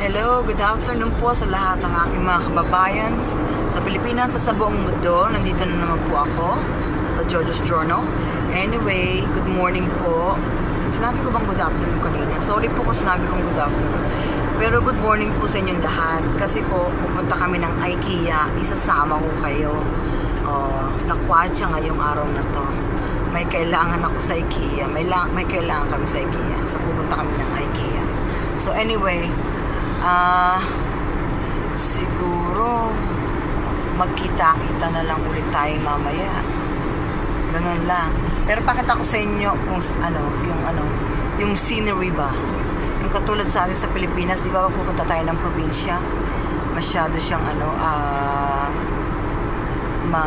Hello, good afternoon po sa lahat ng aking mga kababayan sa Pilipinas at sa buong mundo. Nandito na naman po ako sa Jojo's Journal. Anyway, good morning po. Sinabi ko bang good afternoon kanina? Sorry po kung sinabi kong good afternoon. Pero good morning po sa inyong lahat. Kasi po, pupunta kami ng IKEA. Isasama ko kayo. Uh, nakwatsa ngayong araw na to. May kailangan ako sa IKEA. May, may kailangan kami sa IKEA. So, pupunta kami ng IKEA. So, anyway, Ah, siguro magkita-kita na lang ulit tayo mamaya. Ganun lang. Pero pakita ko sa inyo kung ano, yung ano, yung scenery ba. Yung katulad sa atin sa Pilipinas, di ba pag pupunta tayo ng probinsya, masyado siyang ano, ah, ma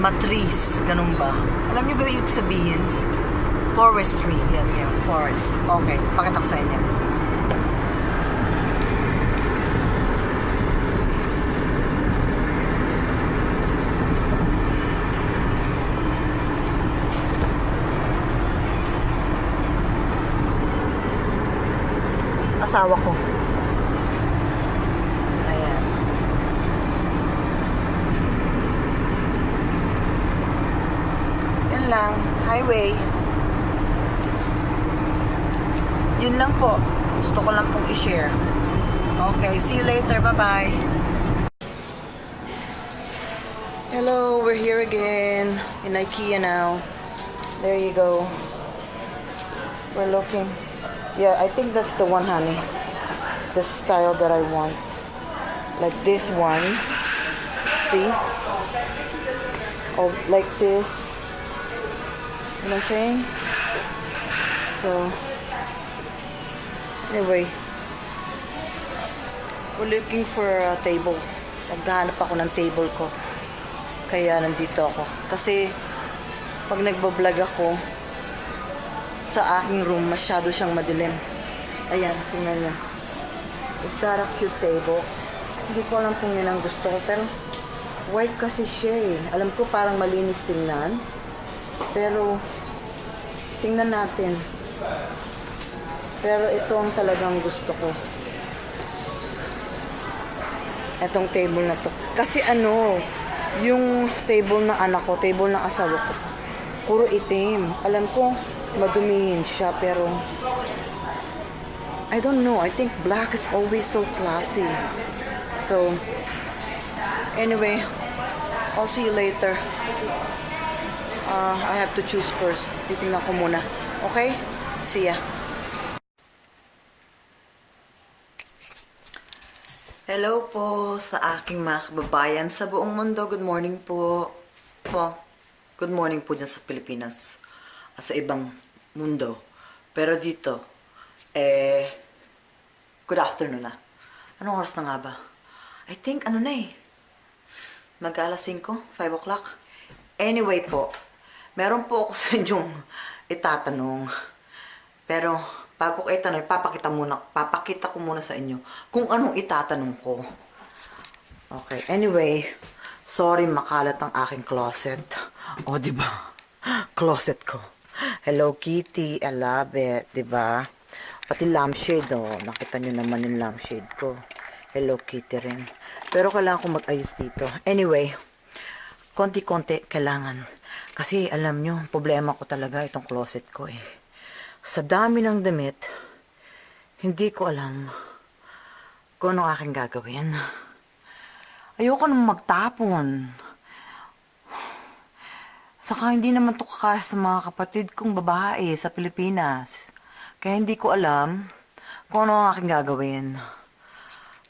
matris, ganun ba? Alam niyo ba yung sabihin? Forestry. Yan, yan. Forest. Okay. Pakita ko sa inyo. Asawa ko. Ayan. Yan lang. Highway. Yun lang po. Gusto ko lang pong i-share. Okay, see you later. Bye-bye. Hello, we're here again in IKEA now. There you go. We're looking. Yeah, I think that's the one, honey. The style that I want. Like this one. See? Oh, like this. You know what I'm saying? So, Anyway, we're looking for a table. Naghahanap ako ng table ko. Kaya nandito ako. Kasi, pag nagbablog ako, sa aking room, masyado siyang madilim. Ayan, tingnan niyo. Is that a cute table? Hindi ko alam kung yun ang gusto ko. Pero, white kasi siya eh. Alam ko parang malinis tingnan. Pero, tingnan natin. Pero ito ang talagang gusto ko. Itong table na to. Kasi ano, yung table ng anak ko, table ng asawa ko, puro itim. Alam ko, madumihin siya, pero I don't know. I think black is always so classy. So, anyway, I'll see you later. Uh, I have to choose first. Titingnan ko muna. Okay? See ya. Hello po sa aking mga kababayan sa buong mundo. Good morning po. Po. Good morning po dyan sa Pilipinas at sa ibang mundo. Pero dito, eh, good afternoon na. Anong oras na nga ba? I think, ano na eh, mag alas 5, 5 o'clock. Anyway po, meron po ako sa inyong itatanong. Pero, bago ko itanong, papakita, muna, papakita ko muna sa inyo kung anong itatanong ko. Okay, anyway, sorry makalat ang aking closet. O, di ba? Closet ko. Hello Kitty, I love it, di ba? Pati lampshade, oh. Nakita nyo naman yung lampshade ko. Hello Kitty rin. Pero kailangan ko mag-ayos dito. Anyway, konti-konti kailangan. Kasi alam nyo, problema ko talaga itong closet ko eh. Sa dami ng damit, hindi ko alam kung ano aking gagawin. Ayoko nang magtapon. Saka hindi naman to kakaya sa mga kapatid kong babae sa Pilipinas. Kaya hindi ko alam kung ano ang aking gagawin.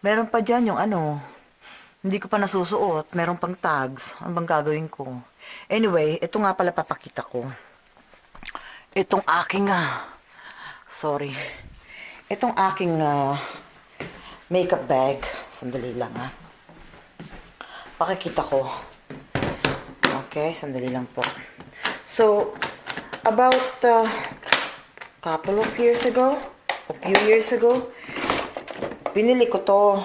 Meron pa dyan yung ano, hindi ko pa nasusuot. Meron pang tags. Ano bang gagawin ko? Anyway, ito nga pala papakita ko. Itong aking, ah, sorry. Itong aking ah, makeup bag. Sandali lang, ah. Pakikita ko. Okay, sandali lang po. So, about a couple of years ago, a few years ago, binili ko to.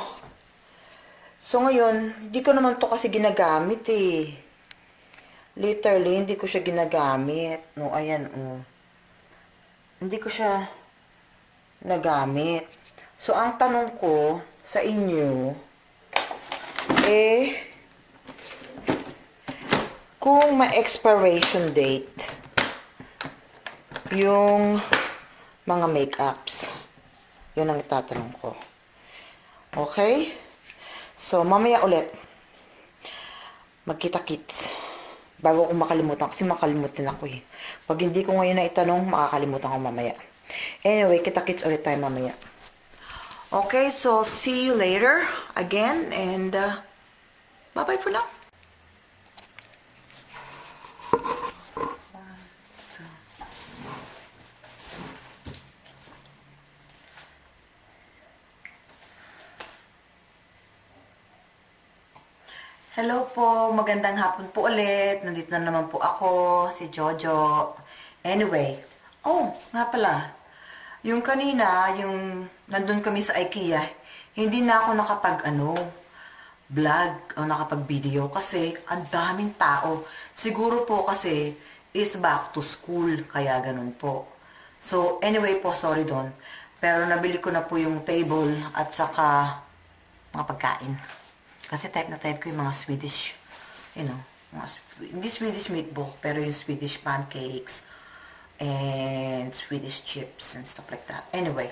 So, ngayon, hindi ko naman to kasi ginagamit eh. Literally, hindi ko siya ginagamit. No, ayan, oh. Hindi ko siya na gamit. So, ang tanong ko sa inyo, eh, kung ma-expiration date yung mga makeups, yun ang itatanong ko. Okay? So, mamaya ulit, magkita-kits. Bago ko makalimutan, kasi makalimutan ako eh. Pag hindi ko ngayon na itanong, makakalimutan ko mamaya. Anyway, kita-kits ulit tayo mamaya. Okay, so see you later again and uh, bye-bye for now. Hello po, magandang hapon po ulit. Nandito na naman po ako, si Jojo. Anyway, oh, nga pala. Yung kanina, yung nandun kami sa IKEA, hindi na ako nakapag ano, vlog o nakapag video kasi ang daming tao. Siguro po kasi is back to school, kaya ganun po. So, anyway po, sorry don. Pero nabili ko na po yung table at saka mga pagkain. Kasi type na type ko yung mga Swedish, you know, mga, hindi Swedish meatball, pero yung Swedish pancakes and Swedish chips and stuff like that. Anyway,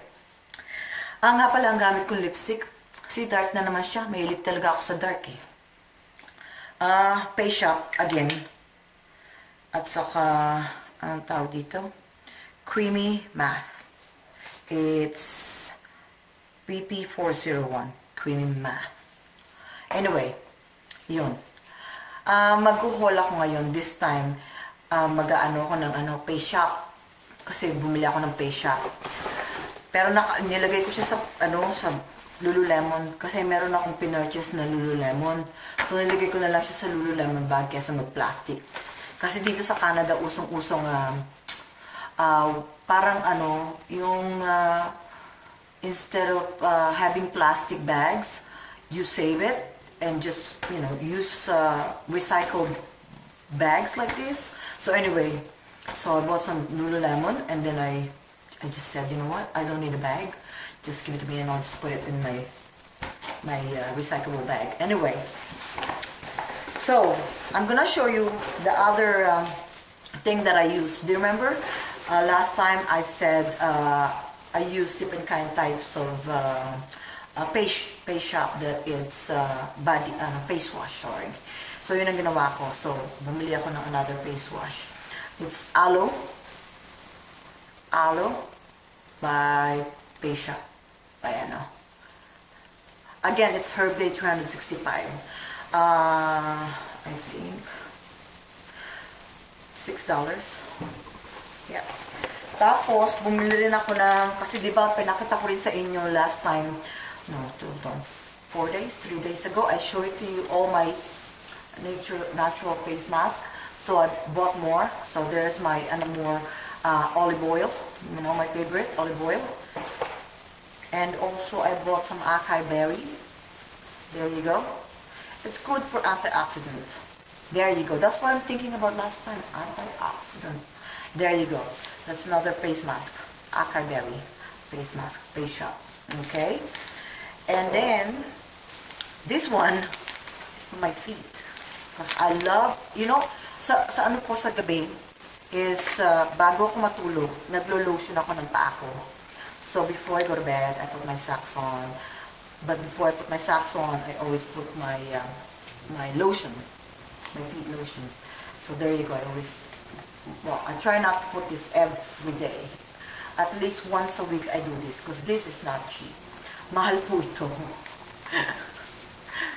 ang nga pala ang gamit kong lipstick, si dark na naman siya. Mahilig talaga ako sa dark eh. Ah, Face Shop again. At saka, anong tawag dito? Creamy Matte. It's PP401 Creamy Matte. Anyway, yun. Ah, mag-haul ako ngayon. This time, ah, mag-ano ako ng ano, pay shop. Kasi bumili ako ng pay shop. Pero naka, nilagay ko siya sa, ano, sa Lululemon. Kasi meron akong pinurchase na Lululemon. So, nilagay ko na lang siya sa Lululemon bag kesa mag-plastic. Kasi dito sa Canada, usong-usong, ah, ah, parang ano, yung, ah, instead of uh, having plastic bags, you save it and just, you know, use uh, recycled bags like this. So anyway, so I bought some Lululemon and then I, I just said, you know what, I don't need a bag. Just give it to me and I'll just put it in my, my uh, recyclable bag. Anyway, so I'm gonna show you the other um, thing that I use. Do you remember uh, last time I said uh, I use different kind types of uh, face face shop that it's uh, body uh, face wash. Sorry. So yun ang ginawa ko. So bumili ako ng another face wash. It's aloe. Aloe by Face Shop. By ano. Again, it's Herb Day 365. Uh, I think $6. Yeah. Tapos, bumili rin ako ng, kasi di ba, pinakita ko rin sa inyo last time, no, two, two, four days, three days ago, I showed it to you all my nature, natural face mask. So I bought more. So there's my, ano more, uh, olive oil, you know, my favorite, olive oil. And also I bought some acai berry. There you go. It's good for antioxidant. There you go. That's what I'm thinking about last time. Antioxidant. There you go. That's another face mask. Acai berry face mask, face shop. Okay? And then, this one is for my feet. Because I love, you know, sa, sa ano po sa gabi, is uh, bago ako matulog, naglo-lotion ako ng paa ko. So before I go to bed, I put my socks on. But before I put my socks on, I always put my uh, my lotion, my feet lotion. So there you go. I always, well, I try not to put this every day. At least once a week I do this because this is not cheap. Mahal po ito.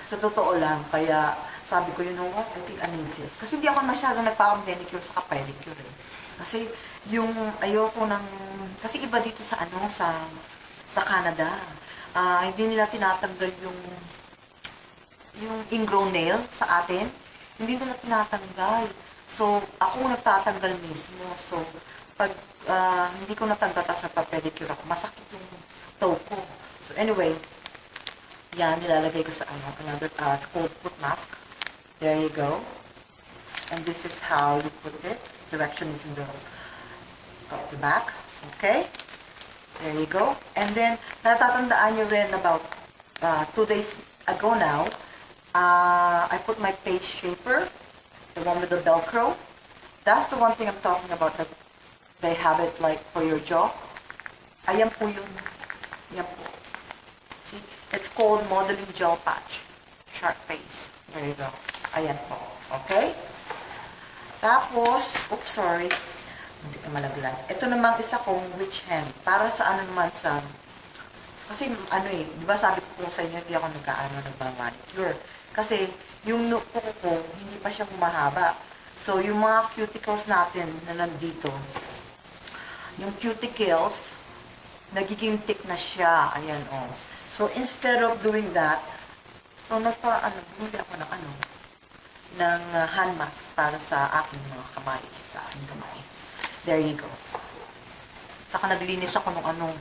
Sa totoo lang, kaya sabi ko, you know what, I think this. Kasi hindi ako masyado nagpa-manicure sa pedicure eh. Kasi yung ayoko ng, kasi iba dito sa ano, sa sa Canada. Ah, hindi nila tinatanggal yung yung ingrown nail sa atin. Hindi nila tinatanggal. So, ako nagtatanggal mismo. So, pag ah, hindi ko natanggal tapos nagpa-pedicure ako, masakit yung toe ko. Anyway, yan, nilalagay ko sa ano, another uh, cold foot mask. There you go. And this is how you put it. Direction is in the, the back. Okay? There you go. And then, natatandaan nyo rin about uh, two days ago now, uh, I put my face shaper, the one with the Velcro. That's the one thing I'm talking about that they have it like for your jaw. Ayan po yung, ayan po. It's called modeling gel patch. Shark face. There you go. Ayan po. Okay? Tapos, oops, sorry. Hindi ka malaglag. Ito namang isa kong witch hand. Para sa ano naman sa... Kasi ano eh, di ba sabi ko sa inyo, hindi ako nag-ano, nagmamanicure. Kasi yung no ko ko, hindi pa siya humahaba. So, yung mga cuticles natin na nandito, yung cuticles, nagiging thick na siya. Ayan, oh. So, instead of doing that, so, nagpa, ano, bumili ako ng ano, ng uh, hand mask para sa aking mga kamay, sa aking kamay. There you go. Saka naglinis ako nung ano,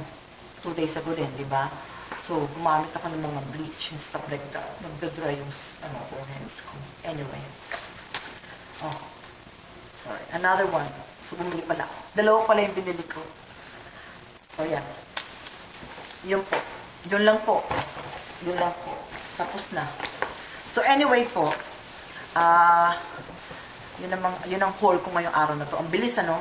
two days ago din, di ba? So, gumamit ako ng mga bleach and stuff like that. Nagdadry yung, ano, foreheads ko. Anyway. Oh. Sorry. Another one. So, bumili pala. Dalawa pala yung binili ko. So, yan. Yun po. Yun lang po. Yun lang po. Tapos na. So, anyway po. Ah... yun, namang, yun ang haul ko ngayong araw na to. Ang bilis, ano?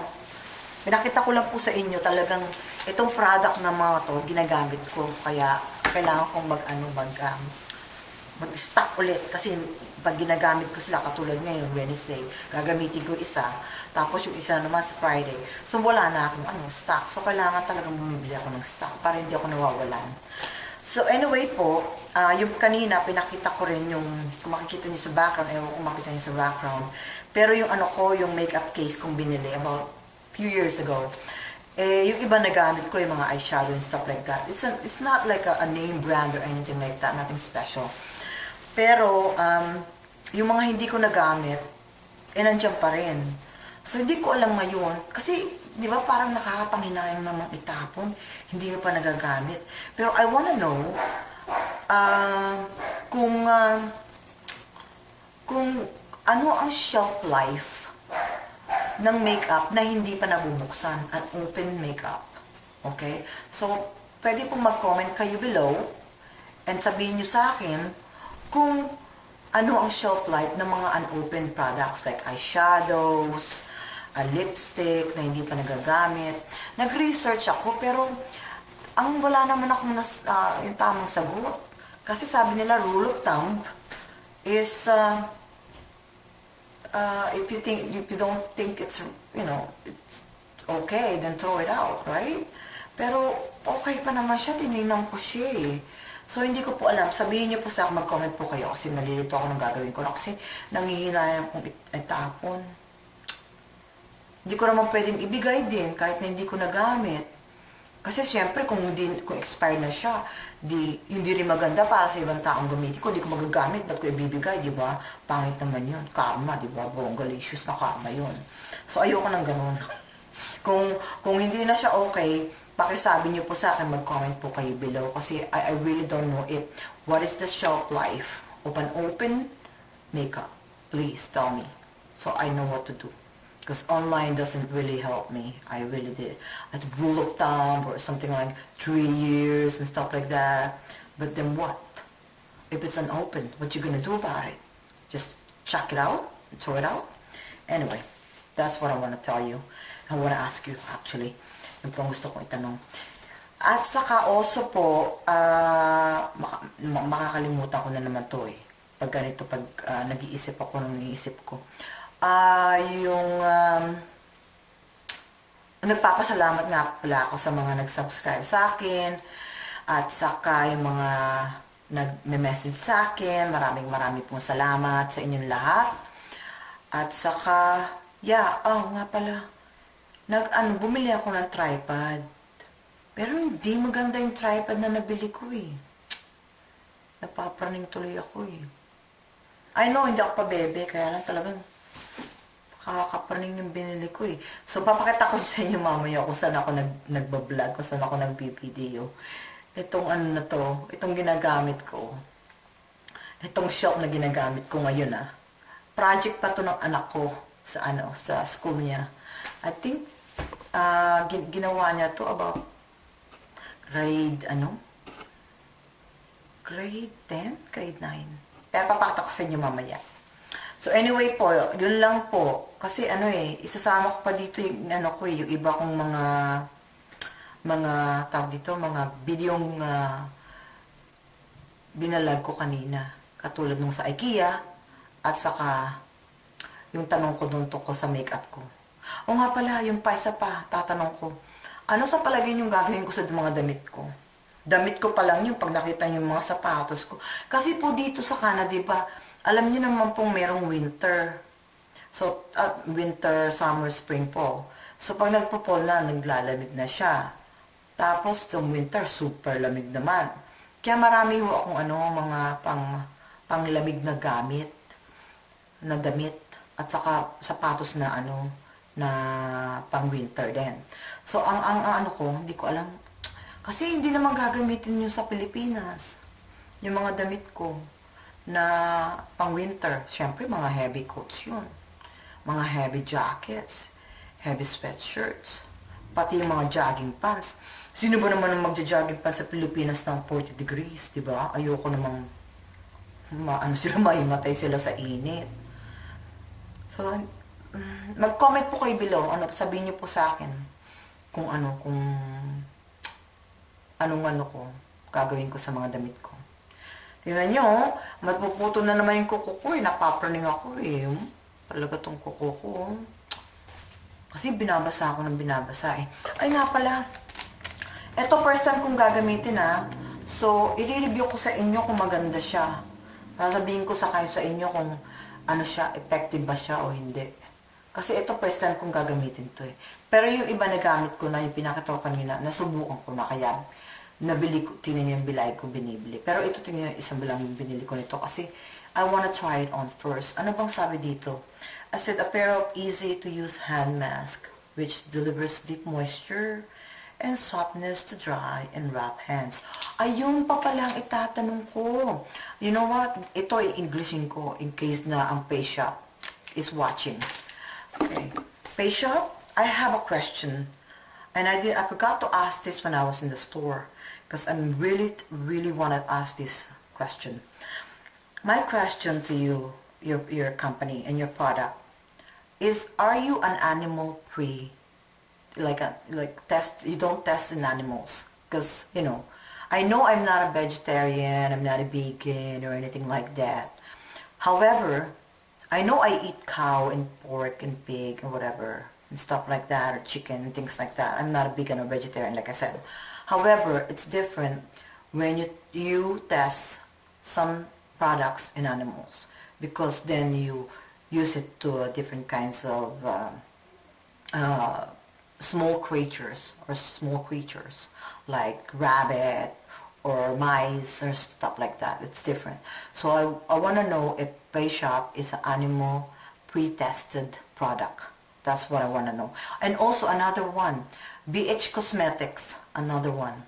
Pinakita ko lang po sa inyo talagang itong product na mga to, ginagamit ko. Kaya, kailangan kong mag, ano, mag, um, mag-stock ulit. Kasi, pag ginagamit ko sila, katulad ngayon, Wednesday, gagamitin ko isa. Tapos, yung isa naman sa Friday. So, wala na akong, ano, stock. So, kailangan talagang bumibili ako ng stock para hindi ako nawawalan. So, anyway po, ah, yung kanina, pinakita ko rin yung, kung makikita nyo sa background, ewan kung makita nyo sa background. Pero yung ano ko, yung makeup case kong binili about few years ago, eh, yung iba nagamit ko, yung mga eyeshadow and stuff like that. It's, a, it's not like a, a name brand or anything like that, nothing special. Pero, um, yung mga hindi ko nagamit, eh, nandiyan pa rin. So, hindi ko alam ngayon. Kasi, di ba, parang nakakapanghinayang namang itapon. Hindi mo pa nagagamit. Pero, I wanna know, ah, kung, ah, kung ano ang shelf life ng makeup na hindi pa nabubuksan, an open makeup. Okay? So, pwede pong mag-comment kayo below and sabihin nyo sa akin kung ano ang shelf life ng mga unopened products like eyeshadows, a lipstick na hindi pa nagagamit. Nag-research ako pero ang wala naman akong nas, ah, yung tamang sagot. Kasi sabi nila rule of thumb is uh, uh, if you think if you don't think it's you know it's okay then throw it out right pero okay pa naman siya tinignan ko siya eh so hindi ko po alam sabihin niyo po sa akin mag-comment po kayo kasi nalilito ako ng gagawin ko na kasi nangihinayang kong it- itapon hindi ko naman pwedeng ibigay din kahit na hindi ko nagamit kasi siyempre kung hindi kung expired na siya, di hindi rin maganda para sa ibang taong gamitin ko, hindi ko magagamit, ba't ko ibibigay, di ba? Pangit naman 'yun. Karma, di ba? Bongalicious na karma 'yun. So ayoko nang ganun. kung kung hindi na siya okay, pakisabi niyo po sa akin, mag-comment po kayo below kasi I, I really don't know if what is the shelf life of an open makeup. Please tell me so I know what to do. Because online doesn't really help me. I really did. At rule of thumb or something like three years and stuff like that. But then what? If it's unopened, what you gonna do about it? Just chuck it out? Throw it out? Anyway, that's what I want to tell you. I want to ask you actually. Yung pong gusto kong itanong. At saka also po, ma- makakalimutan ko na naman to eh. Pag ganito, pag ah, nag-iisip ako ng iisip ko. Ah, yung um, nagpapasalamat nga pala ako sa mga nag-subscribe sa akin at saka yung mga nag-message sa akin. Maraming maraming pong salamat sa inyong lahat. At saka, yeah, oh nga pala, nag, ano, bumili ako ng tripod. Pero hindi maganda yung tripod na nabili ko eh. Napapraning tuloy ako eh. I know, hindi ako pa bebe, kaya lang talagang kakakapraning yung binili ko eh. So, papakita ko sa inyo mamaya kung saan ako nag, nagbablog, kung saan ako nagbibideo. Itong ano na to, itong ginagamit ko. Itong shop na ginagamit ko ngayon ah. Project pa to ng anak ko sa ano, sa school niya. I think, ah, gin- ginawa niya to about grade, ano? Grade 10? Grade 9. Pero papakita ko sa inyo mamaya. So anyway po, yun lang po. Kasi ano eh, isasama ko pa dito yung ano ko eh, yung iba kong mga mga tawag dito, mga videong ah, binalag ko kanina. Katulad nung sa IKEA at saka yung tanong ko doon tungkol sa makeup ko. O nga pala, yung pa isa pa, tatanong ko, ano sa palagay yung gagawin ko sa mga damit ko? Damit ko pa lang yung pag nakita yung mga sapatos ko. Kasi po dito sa Canada, di ba, alam niyo naman pong merong winter. So, at winter, summer, spring po. So, pag nagpo-fall na, naglalamig na siya. Tapos, sa winter, super lamig naman. Kaya marami ho akong ano, mga pang, panglamig na gamit, na damit, at saka sapatos na ano, na pang winter din. So, ang, ang, ang ano ko, hindi ko alam. Kasi hindi naman gagamitin yun sa Pilipinas. Yung mga damit ko na pang winter. Siyempre, mga heavy coats yun. Mga heavy jackets, heavy sweatshirts, pati yung mga jogging pants. Sino ba naman ang magja-jogging pants sa Pilipinas ng 40 degrees, di ba? Ayoko namang ma ano sila maimatay sila sa init. So, mm, mag-comment po kayo below. Ano, sabihin niyo po sa akin kung ano, kung anong ano ko, gagawin ko sa mga damit ko. Tingnan nyo, oh, matpuputo na naman yung kuko ko eh. Napapraning ako eh. Hmm, Talaga tong kuko ko. oh. Kasi binabasa ako ng binabasa eh. Ay nga pala, eto first time kong gagamitin ah. So, i-review ko sa inyo kung maganda siya. Sasabihin ko sa kayo sa inyo kung ano siya, effective ba siya o hindi. Kasi ito first time kong gagamitin to eh. Pero yung iba na gamit ko na, yung pinakita ko kanina, nasubukan ko na kaya nabili ko, tingnan niyo yung bilay ko binibili. Pero ito tingnan niyo, isang lang yung binili ko nito kasi I wanna try it on first. Ano bang sabi dito? I said, a pair of easy-to-use hand mask which delivers deep moisture and softness to dry and wrap hands. Ayun pa pala ang itatanong ko. You know what? Ito ay Englishin ko in case na ang face shop is watching. Okay. Face shop, I have a question. And I did I forgot to ask this when I was in the store because I'm really really want to ask this question. My question to you, your your company and your product is are you an animal free like a like test you don't test in animals because you know I know I'm not a vegetarian, I'm not a vegan or anything like that. However, I know I eat cow and pork and pig and whatever and stuff like that or chicken and things like that. I'm not a vegan or vegetarian like I said. However, it's different when you you test some products in animals because then you use it to uh, different kinds of uh, uh, small creatures or small creatures like rabbit or mice or stuff like that. It's different. So I, I want to know if Bay Shop is an animal pre-tested product. That's what I want to know. And also another one, BH Cosmetics, another one.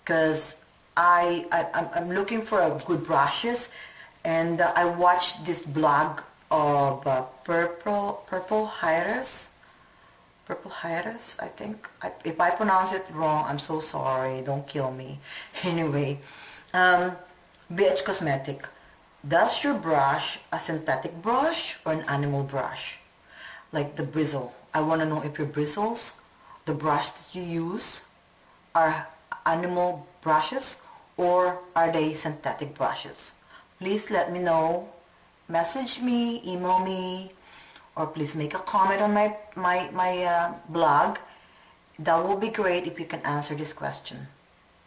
Because I, I, I'm, I'm looking for a good brushes and uh, I watched this blog of uh, Purple, Purple Iris. Purple Iris, I think. I, if I pronounce it wrong, I'm so sorry. Don't kill me. Anyway, um, BH Cosmetic. Does your brush a synthetic brush or an animal brush? Like the bristle. I want to know if your bristles, the brush that you use, are animal brushes or are they synthetic brushes? Please let me know. Message me, email me, or please make a comment on my my my uh, blog. That will be great if you can answer this question.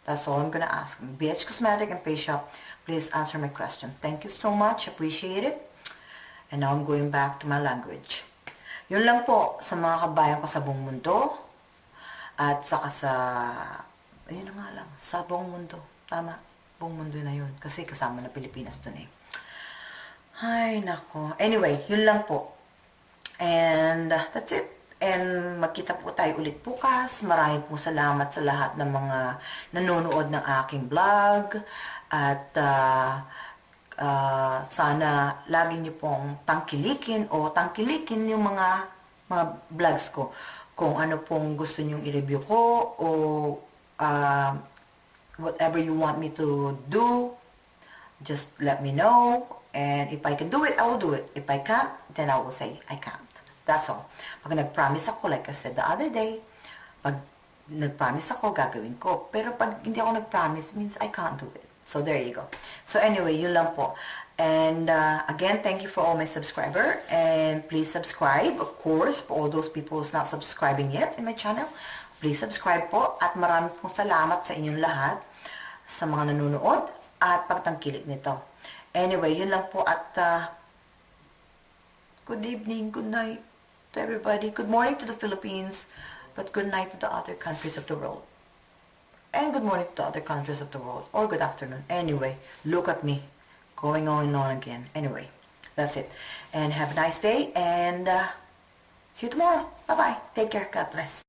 That's all I'm gonna ask. BH Cosmetic and Face Shop, please answer my question. Thank you so much. Appreciate it. And now I'm going back to my language. Yun lang po sa mga kabayan ko sa buong mundo. At saka sa, ayun nga lang, sa buong mundo. Tama, buong mundo na yun. Kasi kasama na Pilipinas dun eh. Ay, nako. Anyway, yun lang po. And uh, that's it. And magkita po tayo ulit bukas. Maraming po salamat sa lahat ng mga nanonood ng aking vlog. At uh, uh, sana lagi niyo pong tangkilikin o tangkilikin yung mga mga vlogs ko. Kung ano pong gusto niyong i-review ko o uh, whatever you want me to do, just let me know. And if I can do it, I will do it. If I can't, then I will say I can't. That's all. Pag nag-promise ako, like I said the other day, pag nag-promise ako, gagawin ko. Pero pag hindi ako nag-promise, means I can't do it. So there you go. So anyway, yun lang po. And uh, again, thank you for all my subscriber. And please subscribe, of course, for all those people who's not subscribing yet in my channel. Please subscribe po. At marami pong salamat sa inyong lahat sa mga nanonood at pagtangkilik nito. Anyway, yun lang po at uh, good evening, good night to everybody. Good morning to the Philippines, but good night to the other countries of the world. And good morning to other countries of the world. Or good afternoon. Anyway, look at me. Going on and on again. Anyway, that's it. And have a nice day and uh, see you tomorrow. Bye-bye. Take care. God bless.